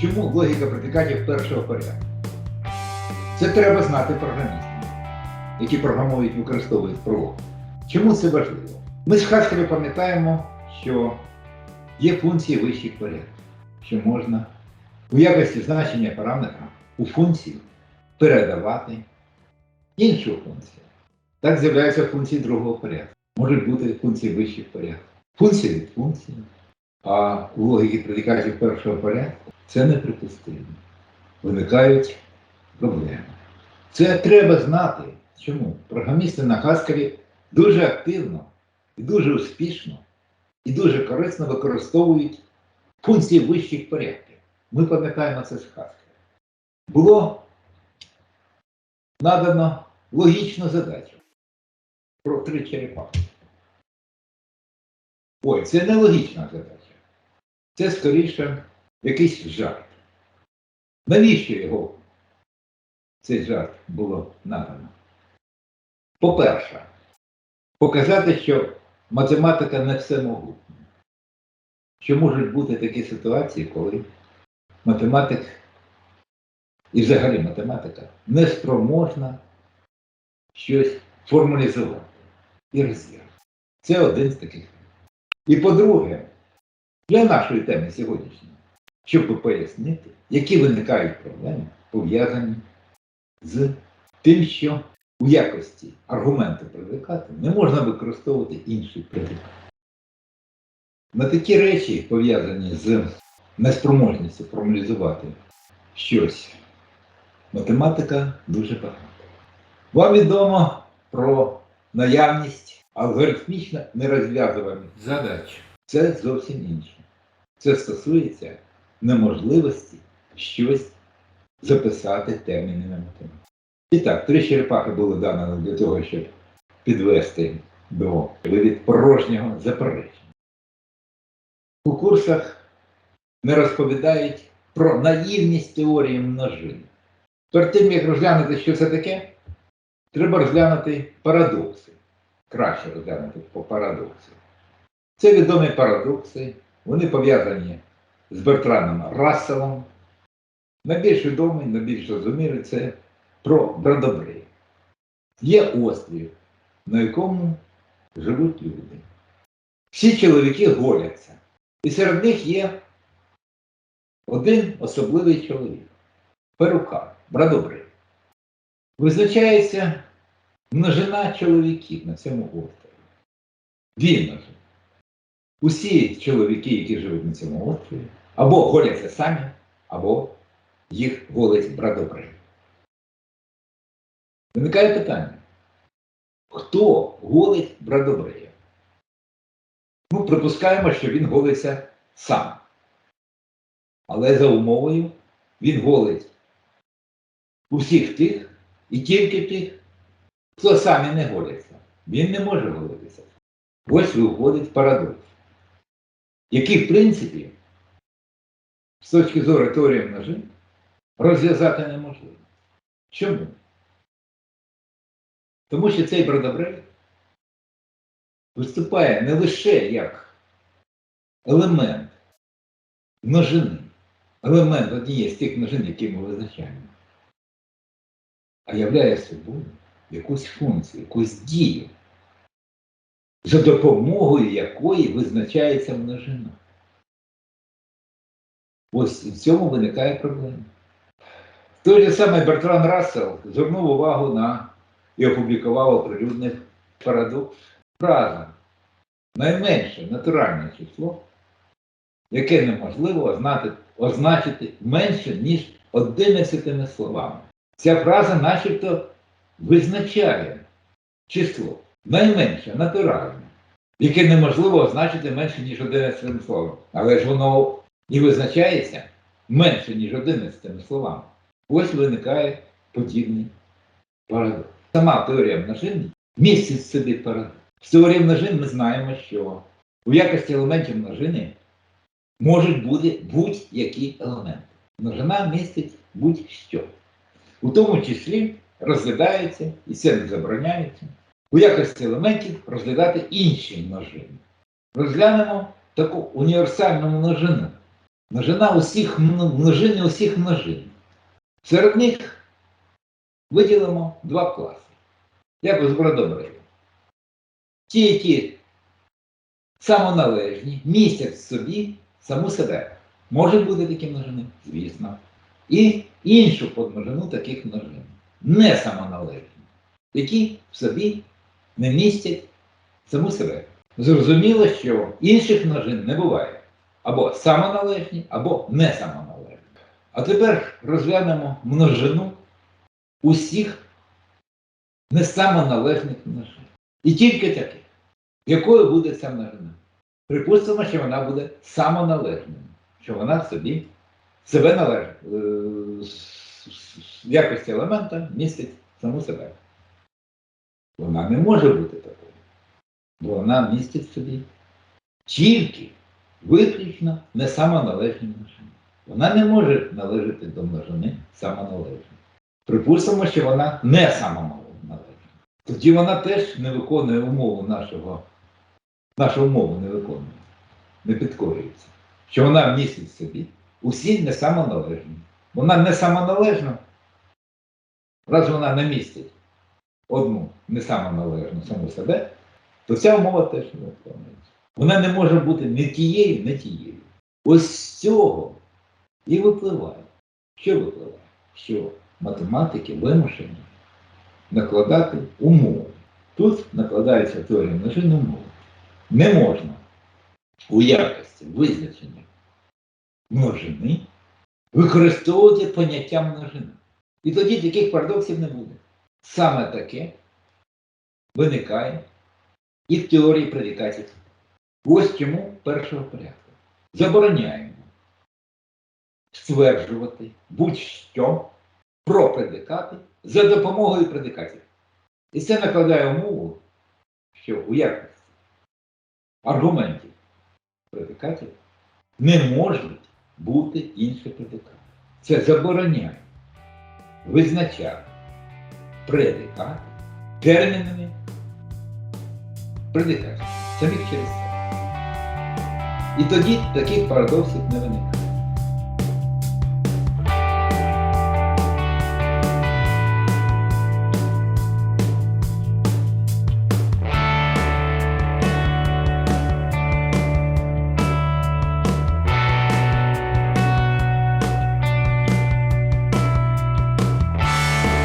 Чому логіка предикатів першого порядку? Це треба знати програмістам, які програмують, використовують пролог. Чому це важливо? Ми з Хаскелю пам'ятаємо, що є функції вищих порядків, що можна у якості значення параметра у функцію передавати іншу функцію. Так з'являються функції другого порядку. Можуть бути функції вищих порядків. Функція від функції. А у логіки предикатів першого порядку це неприпустимо. Виникають проблеми. Це треба знати. Чому? Програмісти на Хаскелі дуже активно і дуже успішно і дуже корисно використовують функції вищих порядків. Ми пам'ятаємо це з Хаскеля. Було надано логічну задачу про три черепахи. Ой, це не логічна задача. Це скоріше якийсь жарт. Навіщо його цей жарт було надано? По-перше, показати, що математика не всемогутня. Що можуть бути такі ситуації, коли математик і взагалі математика не спроможна щось формалізувати і роз'яснити. Це один з таких. І по-друге, для нашої теми сьогоднішньої, щоб пояснити, які виникають проблеми, пов'язані з тим, що у якості аргументу предикату не можна використовувати інший предикат. На такі речі, пов'язані з неспроможністю формалізувати щось, математика дуже багато. Вам відомо про наявність алгоритмічно нерозв'язуваних задач. Це зовсім інше. Це стосується неможливості щось записати термінами математики. І так, три черепахи були дані для того, щоб підвести до від порожнього заперечення. У курсах не розповідають про наївність теорії множин. Перед тим, як розглянути, що це таке, треба розглянути парадокси. Краще розглянути по парадоксу. Це відомі парадокси, вони пов'язані з Бертраном Расселом. Найбільш відомий, найбільш зрозумілий це про Бродобрей. Є острів, на якому живуть люди. Всі чоловіки голяться. І серед них є один особливий чоловік перукар, Бродобрей. Визначається множина чоловіків на цьому острові. Множини. Усі чоловіки, які живуть на цьому острові, або голяться самі, або їх голить Бродобрей. Виникає питання. Хто голить Бродобрея? Ну, припускаємо, що він голиться сам. Але за умовою він голить усіх тих і тільки тих, хто самі не голяться. Він не може голитися. Ось виходить парадокс, який, в принципі, з точки зору теорії множин, розв'язати неможливо. Чому? Тому що цей Бродобрей виступає не лише як елемент множини, елемент однієї з тих множин, які ми визначаємо, а являє собою якусь функцію, якусь дію, за допомогою якої визначається множина. Ось в цьому виникає проблема. Той же самий Бертран Рассел звернув увагу на і опублікував оприлюднив парадокс. Фраза найменше натуральне число, яке неможливо ознати, означити менше, ніж 11 словами. Ця фраза начебто визначає число найменше натуральне, яке неможливо означити менше, ніж 11 словом. Але ж воно і визначається менше, ніж 11 словами. Ось виникає подібний парадокс. Сама теорія множин містить собі парадокс. В теорії множин ми знаємо, що у якості елементів множини можуть бути будь-які елементи. Множина містить будь-що. У тому числі розглядається, і це не забороняється, у якості елементів розглядати інші множини. Розглянемо таку універсальну множину, Множина усіх мно- множини усіх множин. Серед них виділимо два класи. Як ви добре. Ті, які самоналежні, містять в собі саму себе. Можуть бути такі множини, звісно. І іншу подмножину таких множин. Не самоналежні, які в собі не містять саму себе. Зрозуміло, що інших множин не буває. Або самоналежні, або не самоналежні. А тепер розглянемо множину усіх несамоналежних множин. І тільки таких. Якою буде ця множина? Припустимо, що вона буде самоналежною, що вона собі себе належить, е, в якості елемента містить саму себе. Вона не може бути такою, бо вона містить собі тільки виключно не самоналежні множини. Вона не може належати до множини самоналежної. Припустимо, що вона не самоналежна. Тоді вона теж не виконує умову нашого, нашу умову не виконує, не підкорюється. Що вона містить в собі усі не самоналежні. Вона не самоналежна, раз вона не містить одну не самоналежну саму себе, то ця умова теж не виконується. Вона не може бути не тією, не тією. Ось з цього і випливає. Що випливає? Що математики вимушені накладати умови. Тут накладається теорія множин умови. Не можна у якості визначення множини використовувати поняття множини. І тоді таких парадоксів не буде. Саме таке виникає і в теорії предикатів. Ось чому першого порядку. Забороняємо стверджувати будь-що про предикати за допомогою предикатів. І це накладає умову, що у якості аргументів предикатів не можуть бути інші предикати. Це забороняє визначати предикати термінами предикатів. Самих через себе. І тоді таких парадоксів не виникає.